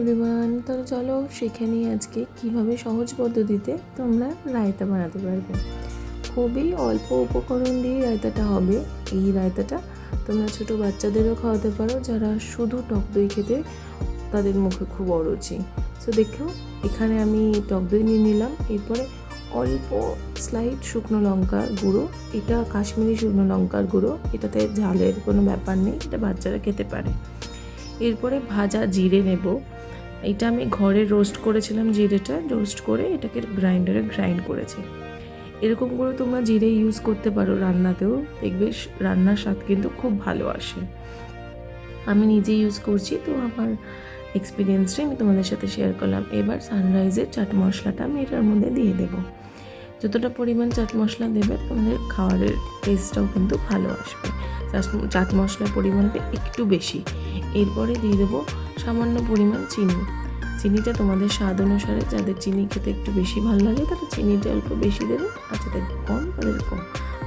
Everyone তাহলে চলো শিখে নিই আজকে কীভাবে সহজ পদ্ধতিতে তোমরা রায়তা বানাতে পারবে। খুবই অল্প উপকরণ দিয়ে রায়তাটা হবে। এই রায়তাটা তোমরা ছোটো বাচ্চাদেরও খাওয়াতে পারো, যারা শুধু টক দই খেতে তাদের মুখে খুব অরুচি। সো দেখো, এখানে আমি টক দই নিয়ে নিলাম। এরপরে অল্প স্লাইড শুকনো লঙ্কার গুঁড়ো। এটা কাশ্মীরি শুকনো লঙ্কার গুঁড়ো। এটাতে ঝালের কোনো ব্যাপার নেই। এটা বাচ্চারা খেতে পারে। এরপরে ভাজা জিরে নেব। এটা আমি ঘরে রোস্ট করেছিলাম জিরেটা রোস্ট করে এটাকে গ্রাইন্ডারে গ্রাইন্ড করেছি। এরকম করে তোমরা জিরে ইউজ করতে পারো রান্নাতেও, দেখবে রান্নার স্বাদ কিন্তু খুব ভালো আসে। আমি নিজে ইউজ করছি, তো আমার এক্সপিরিয়েন্সটাই আমি তোমাদের সাথে শেয়ার করলাম। এবার সানরাইজের চাট মশলাটা আমি এটার মধ্যে দিয়ে দেবো। যতটা পরিমাণ চাট মশলা দেবে, তোমাদের খাবারের টেস্টটাও কিন্তু ভালো আসবে। চাট মশলার পরিমাণটা একটু বেশি। এরপরে দিয়ে দেবো সামান্য পরিমাণ চিনি। চিনিটা তোমাদের স্বাদ অনুসারে যাদের চিনি খেতে একটু বেশি ভালো লাগে, তারা চিনিটা অল্প বেশি দেবে আর যাদের কম, তাদের কম।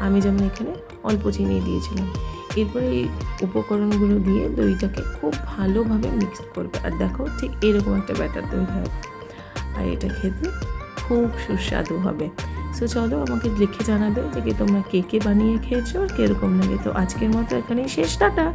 আমি যেমন এখানে অল্প চিনি দিয়েছিলাম। এরপরে এই উপকরণগুলো দিয়ে দইটাকে খুব ভালোভাবে মিক্স করবে। আর দেখো ঠিক এরকম একটা ব্যাটার দই হবে আর এটা খেতে খুব সুস্বাদু হবে। সো চলো আমাকে লিখে জানাবে যে কি তোমরা কে কে বানিয়ে খেয়েছো আর কীরকম লাগে। তো আজকের মতো এখানেই শেষ। টাটা!